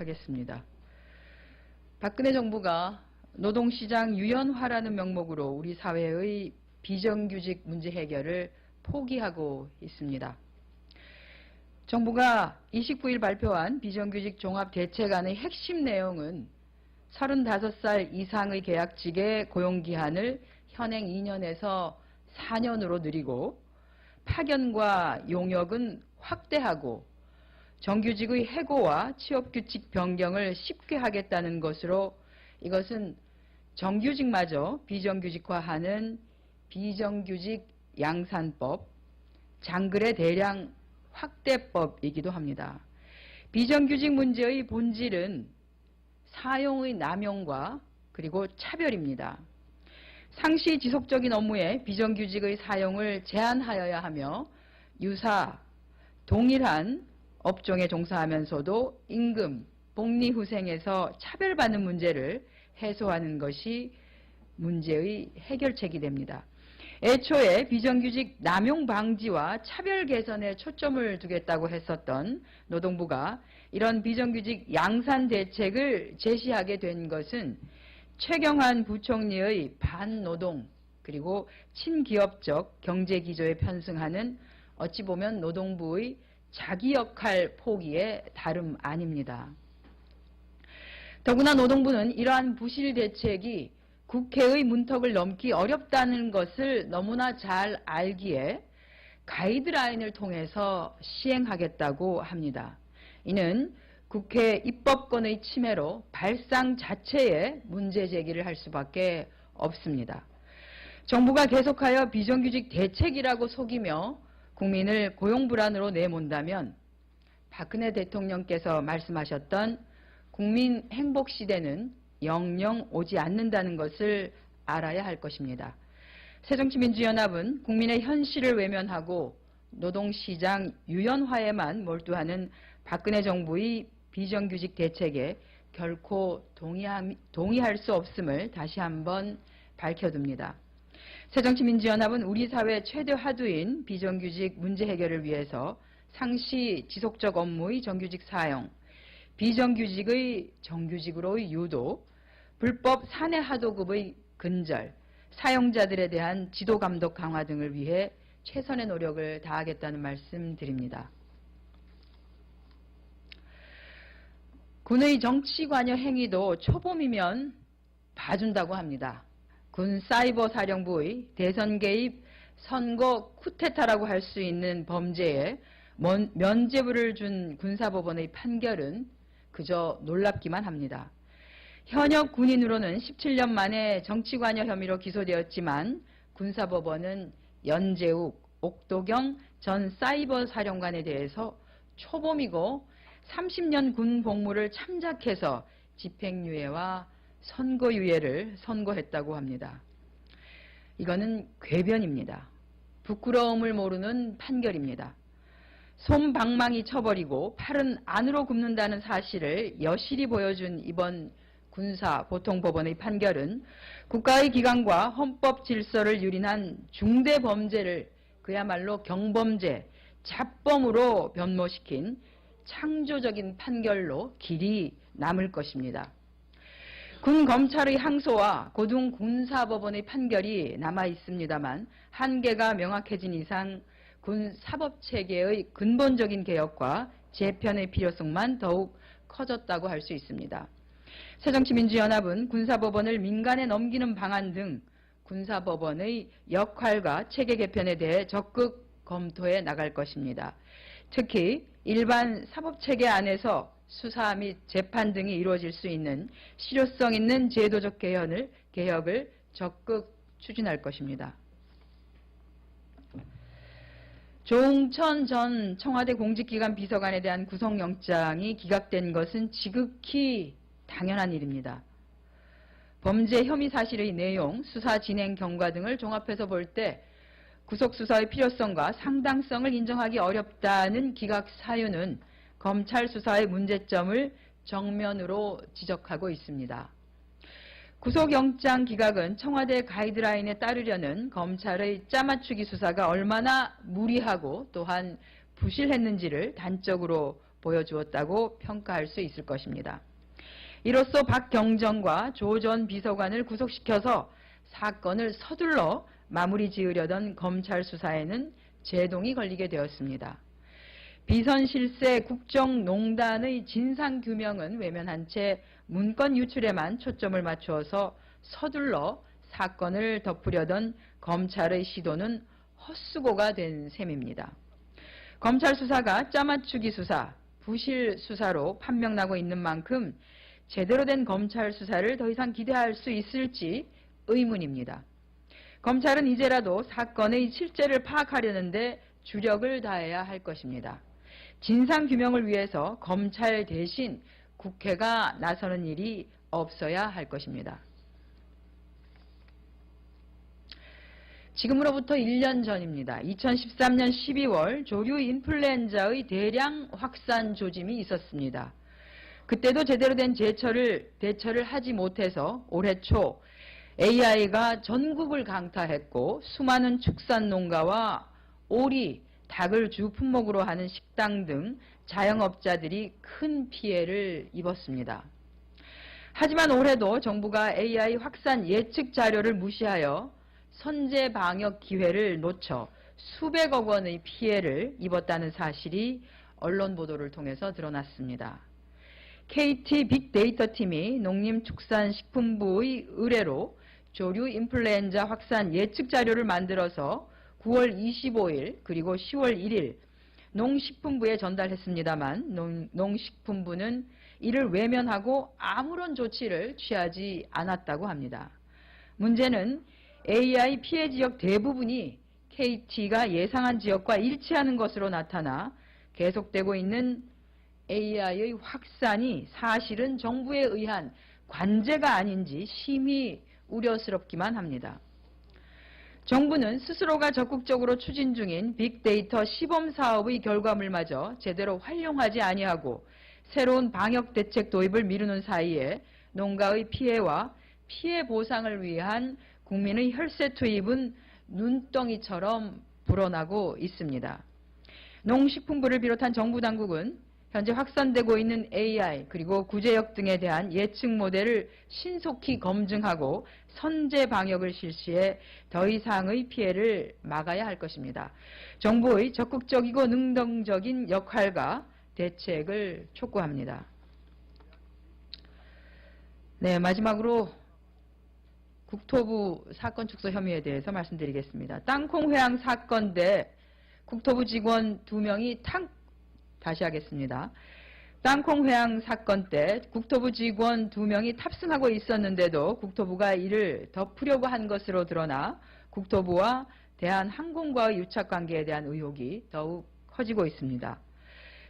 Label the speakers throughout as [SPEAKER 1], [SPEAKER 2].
[SPEAKER 1] 하겠습니다. 박근혜 정부가 노동시장 유연화라는 명목으로 우리 사회의 비정규직 문제 해결을 포기하고 있습니다. 정부가 29일 발표한 비정규직 종합대책안의 핵심 내용은 35살 이상의 계약직의 고용기한을 현행 2년에서 4년으로 늘리고 파견과 용역은 확대하고 정규직의 해고와 취업규칙 변경을 쉽게 하겠다는 것으로 이것은 정규직마저 비정규직화하는 비정규직 양산법, 장글의 대량 확대법이기도 합니다. 비정규직 문제의 본질은 사용의 남용과 그리고 차별입니다. 상시 지속적인 업무에 비정규직의 사용을 제한하여야 하며 유사, 동일한 업종에 종사하면서도 임금, 복리후생에서 차별받는 문제를 해소하는 것이 문제의 해결책이 됩니다. 애초에 비정규직 남용 방지와 차별 개선에 초점을 두겠다고 했었던 노동부가 이런 비정규직 양산 대책을 제시하게 된 것은 최경환 부총리의 반노동 그리고 친기업적 경제 기조에 편승하는 어찌 보면 노동부의 자기 역할 포기에 다름 아닙니다. 더구나 노동부는 이러한 부실 대책이 국회의 문턱을 넘기 어렵다는 것을 너무나 잘 알기에 가이드라인을 통해서 시행하겠다고 합니다. 이는 국회 입법권의 침해로 발상 자체에 문제 제기를 할 수밖에 없습니다. 정부가 계속하여 비정규직 대책이라고 속이며 국민을 고용 불안으로 내몬다면 박근혜 대통령께서 말씀하셨던 국민 행복 시대는 영영 오지 않는다는 것을 알아야 할 것입니다. 새정치민주연합은 국민의 현실을 외면하고 노동시장 유연화에만 몰두하는 박근혜 정부의 비정규직 대책에 결코 동의할 수 없음을 다시 한번 밝혀둡니다. 새정치민주연합은 우리 사회 최대 화두인 비정규직 문제 해결을 위해서 상시 지속적 업무의 정규직 사용, 비정규직의 정규직으로의 유도, 불법 사내 하도급의 근절, 사용자들에 대한 지도 감독 강화 등을 위해 최선의 노력을 다하겠다는 말씀 드립니다. 군의 정치 관여 행위도 초범이면 봐준다고 합니다. 군 사이버 사령부의 대선 개입 선거 쿠데타라고 할 수 있는 범죄에 면죄부를 준 군사법원의 판결은 그저 놀랍기만 합니다. 현역 군인으로는 17년 만에 정치관여 혐의로 기소되었지만 군사법원은 연재욱, 옥도경 전 사이버 사령관에 대해서 초범이고 30년 군 복무를 참작해서 집행유예와 선고유예를 선고했다고 합니다. 이거는 궤변입니다. 부끄러움을 모르는 판결입니다. 솜방망이 쳐버리고 팔은 안으로 굽는다는 사실을 여실히 보여준 이번 군사 보통법원의 판결은 국가의 기관과 헌법 질서를 유린한 중대 범죄를 그야말로 경범죄, 잡범으로 변모시킨 창조적인 판결로 길이 남을 것입니다. 군 검찰의 항소와 고등 군사법원의 판결이 남아 있습니다만 한계가 명확해진 이상 군 사법 체계의 근본적인 개혁과 재편의 필요성만 더욱 커졌다고 할 수 있습니다. 새정치민주연합은 군사법원을 민간에 넘기는 방안 등 군사법원의 역할과 체계 개편에 대해 적극 검토해 나갈 것입니다. 특히 일반 사법체계 안에서 수사 및 재판 등이 이루어질 수 있는 실효성 있는 제도적 개혁을, 개혁을 적극 추진할 것입니다. 조홍천 전 청와대 공직기관 비서관에 대한 구속영장이 기각된 것은 지극히 당연한 일입니다. 범죄 혐의 사실의 내용, 수사 진행 경과 등을 종합해서 볼 때 구속수사의 필요성과 상당성을 인정하기 어렵다는 기각 사유는 검찰 수사의 문제점을 정면으로 지적하고 있습니다. 구속영장 기각은 청와대 가이드라인에 따르려는 검찰의 짜맞추기 수사가 얼마나 무리하고 또한 부실했는지를 단적으로 보여주었다고 평가할 수 있을 것입니다. 이로써 박경정과 조 전 비서관을 구속시켜서 사건을 서둘러 마무리 지으려던 검찰 수사에는 제동이 걸리게 되었습니다. 비선실세 국정농단의 진상규명은 외면한 채 문건 유출에만 초점을 맞추어서 서둘러 사건을 덮으려던 검찰의 시도는 헛수고가 된 셈입니다. 검찰 수사가 짜맞추기 수사, 부실 수사로 판명나고 있는 만큼 제대로 된 검찰 수사를 더 이상 기대할 수 있을지 의문입니다. 검찰은 이제라도 사건의 실체를 파악하려는데 주력을 다해야 할 것입니다. 진상규명을 위해서 검찰 대신 국회가 나서는 일이 없어야 할 것입니다. 지금으로부터 1년 전입니다. 2013년 12월 조류 인플루엔자의 대량 확산 조짐이 있었습니다. 그때도 제대로 된 제처를, 대처를 하지 못해서 올해 초 AI가 전국을 강타했고 수많은 축산 농가와 오리, 닭을 주 품목으로 하는 식당 등 자영업자들이 큰 피해를 입었습니다. 하지만 올해도 정부가 AI 확산 예측 자료를 무시하여 선제 방역 기회를 놓쳐 수백억 원의 피해를 입었다는 사실이 언론 보도를 통해서 드러났습니다. KT 빅데이터 팀이 농림축산식품부의 의뢰로 조류 인플루엔자 확산 예측 자료를 만들어서 9월 25일 그리고 10월 1일 농식품부에 전달했습니다만 농, 농식품부는 이를 외면하고 아무런 조치를 취하지 않았다고 합니다. 문제는 AI 피해 지역 대부분이 KT가 예상한 지역과 일치하는 것으로 나타나 계속되고 있는 AI의 확산이 사실은 정부에 의한 관제가 아닌지 심히 우려스럽기만 합니다. 정부는 스스로가 적극적으로 추진 중인 빅데이터 시범 사업의 결과물마저 제대로 활용하지 아니하고 새로운 방역 대책 도입을 미루는 사이에 농가의 피해와 피해 보상을 위한 국민의 혈세 투입은 눈덩이처럼 불어나고 있습니다. 농식품부를 비롯한 정부 당국은 현재 확산되고 있는 AI 그리고 구제역 등에 대한 예측 모델을 신속히 검증하고 선제 방역을 실시해 더 이상의 피해를 막아야 할 것입니다. 정부의 적극적이고 능동적인 역할과 대책을 촉구합니다. 네, 마지막으로 국토부 사건 축소 혐의에 대해서 말씀드리겠습니다. 땅콩 회항 사건 때 국토부 직원 두 명이 탕 다시 하겠습니다. 땅콩 회항 사건 때 국토부 직원 두 명이 탑승하고 있었는데도 국토부가 이를 덮으려고 한 것으로 드러나 국토부와 대한항공과의 유착 관계에 대한 의혹이 더욱 커지고 있습니다.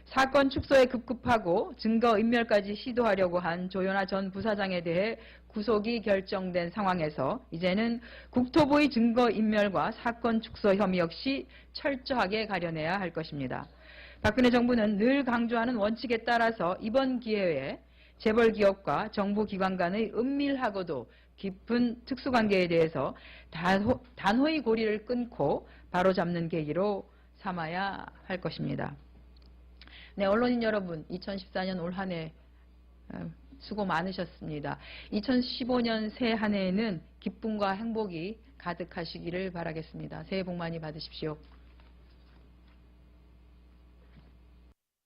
[SPEAKER 1] 사건 축소에 급급하고 증거 인멸까지 시도하려고 한 조현아 전 부사장에 대해 구속이 결정된 상황에서 이제는 국토부의 증거 인멸과 사건 축소 혐의 역시 철저하게 가려내야 할 것입니다. 박근혜 정부는 늘 강조하는 원칙에 따라서 이번 기회에 재벌 기업과 정부 기관 간의 은밀하고도 깊은 특수관계에 대해서 단호, 단호히 고리를 끊고 바로잡는 계기로 삼아야 할 것입니다. 네, 언론인 여러분, 2014년 올 한해 어, 수고 많으셨습니다. 2015년 새 한 해에는 기쁨과 행복이 가득하시기를 바라겠습니다. 새해 복 많이 받으십시오.